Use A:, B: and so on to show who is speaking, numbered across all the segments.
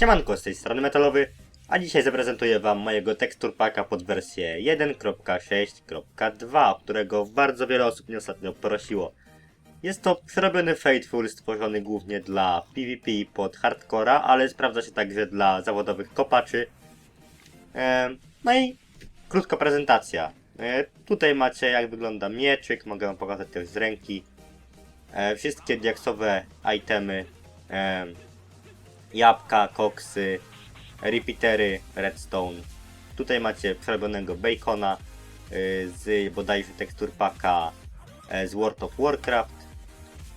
A: Siemanko, z tej strony Metalowy, a dzisiaj zaprezentuję Wam mojego tekstur packa pod wersję 1.6.2, którego bardzo wiele osób mnie ostatnio prosiło. Jest to przerobiony Faithful, stworzony głównie dla PvP pod hardcora, ale sprawdza się także dla zawodowych kopaczy. E, no i krótka prezentacja. E, tutaj macie jak wygląda mieczyk, mogę Wam pokazać też z ręki. E, wszystkie diaksowe itemy. E, jabłka, koksy, repeatery, redstone. Tutaj macie przerobionego bacona y, z bodajże tekstur paka e, z World of Warcraft.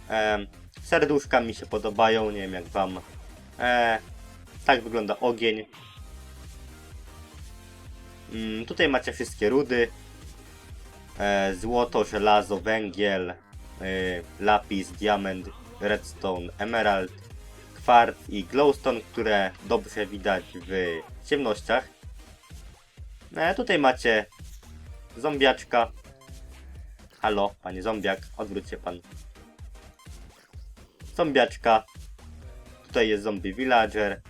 A: E, serduszka mi się podobają, nie wiem jak wam. E, tak wygląda ogień. Mm, tutaj macie wszystkie rudy. Złoto, żelazo, węgiel, y, lapis, diament, redstone, emerald kwarc i glowstone, które dobrze widać w ciemnościach. E, tutaj macie zombiaczka. Halo, panie zombiak, odwróć się pan. Zombiaczka. Tutaj jest zombie villager.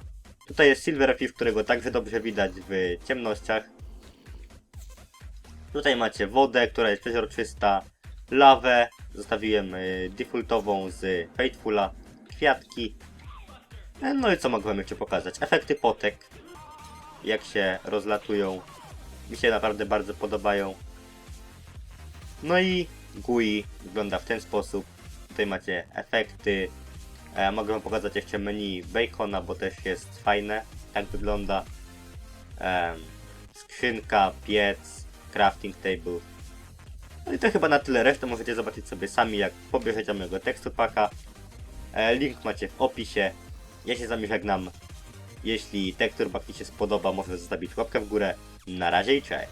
A: Tutaj jest silverfish, którego także dobrze widać w ciemnościach. Tutaj macie wodę, która jest przeźroczysta. Lawę, zostawiłem y, defaultową z Faithfula. Kwiatki, No i co mogłem jeszcze pokazać? Efekty potek. Jak się rozlatują. Mi się naprawdę bardzo podobają. No i GUI wygląda w ten sposób. Tutaj macie efekty. E, mogę wam pokazać jeszcze menu Bacona, bo też jest fajne. Tak wygląda. E, skrzynka, piec, crafting table. No i to chyba na tyle. Resztę możecie zobaczyć sobie sami, jak pobierzecie mojego tekstu paka. E, link macie w opisie. Ja się z wami żegnam. Jeśli tekstur Ci się spodoba, możesz zostawić łapkę w górę. Na razie i cześć.